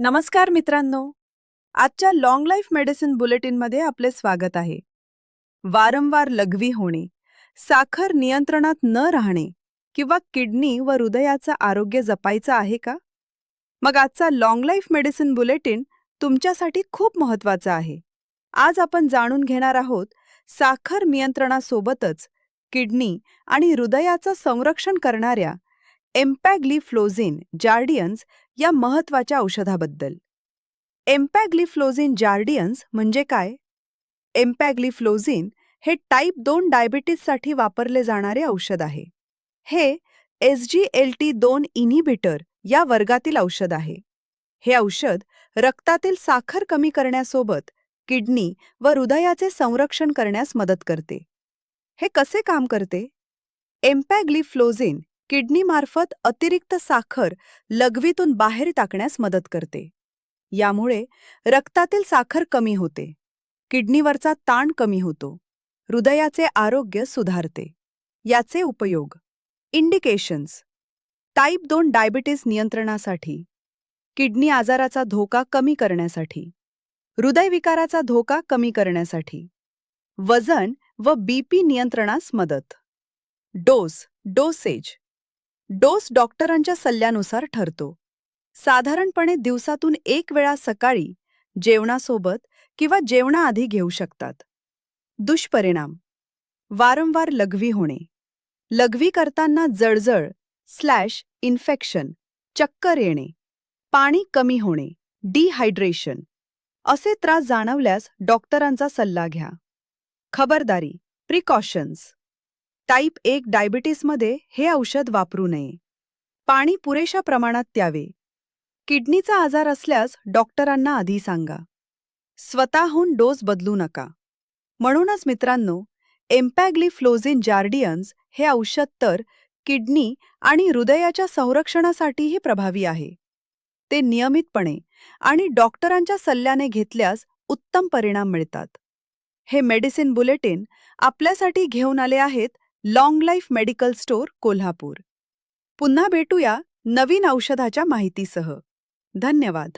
नमस्कार मित्रांनो. आजच्या लॉंग लाईफ मेडिसिन बुलेटिनमध्ये आपले स्वागत आहे. वारंवार लघवी होणे साखर नियंत्रणात न राहणे किंवा किडनी व हृदयाचं आरोग्य जपायचं आहे का? मग आजचा लॉंग लाईफ मेडिसिन बुलेटिन तुमच्यासाठी खूप महत्त्वाचा आहे. आज आपण जाणून घेणार आहोत साखर नियंत्रणासोबतच किडनी आणि हृदयाचं संरक्षण करणाऱ्या एम्पॅग्लिफ्लोझिन जार्डियन्स या महत्त्वाच्या औषधाबद्दल. एम्पॅग्लिफ्लोझिन जार्डियन्स म्हणजे काय? एम्पॅग्लिफ्लोझिन हे टाईप दोन डायबिटीससाठी वापरले जाणारे औषध आहे. हे एस जी एल टी दोन इन्हिबिटर या वर्गातील औषध आहे. हे औषध रक्तातील साखर कमी करण्यासोबत किडनी व हृदयाचे संरक्षण करण्यास मदत करते. हे कसे काम करते? एम्पॅग्लिफ्लोझिन किडनीमार्फत अतिरिक्त साखर लघवीतून बाहेर टाकण्यास मदत करते. यामुळे रक्तातील साखर कमी होते. किडनीवरचा ताण कमी होतो. हृदयाचे आरोग्य सुधारते. याचे उपयोग इंडिकेशन्स टाईप दोन डायबिटीस नियंत्रणासाठी किडनी आजाराचा धोका कमी करण्यासाठी हृदयविकाराचा धोका कमी करण्यासाठी वजन व बीपी नियंत्रणास मदत. डोस डोसेज डोस डॉक्टरांच्या सल्ल्यानुसार ठरतो. साधारणपणे दिवसातून एक वेळा सकाळी जेवणासोबत किंवा जेवणाआधी घेऊ शकतात. दुष्परिणाम. वारंवार लघवी होणे. लघवी करताना जळजळ स्लॅश इन्फेक्शन चक्कर येणे. पाणी कमी होणे. डिहायड्रेशन. असे त्रास जाणवल्यास डॉक्टरांचा सल्ला घ्या. खबरदारी. प्रिकॉशन्स. टाईप एक डायबिटीसमध्ये हे औषध वापरू नये. पाणी पुरेशा प्रमाणात प्यावे. किडनीचा आजार असल्यास डॉक्टरांना आधी सांगा. स्वतःहून डोस बदलू नका. म्हणूनच मित्रांनो एम्पॅग्लिफ्लोझिन जार्डियन्स हे औषध तर किडनी आणि हृदयाच्या संरक्षणासाठीही प्रभावी आहे. ते नियमितपणे आणि डॉक्टरांच्या सल्ल्याने घेतल्यास उत्तम परिणाम मिळतात. हे मेडिसिन बुलेटिन आपल्यासाठी घेऊन आले आहेत long life medical store Kolhapur. पुन्हा भेटूया नवीन औषधाच्या माहितीसह. धन्यवाद.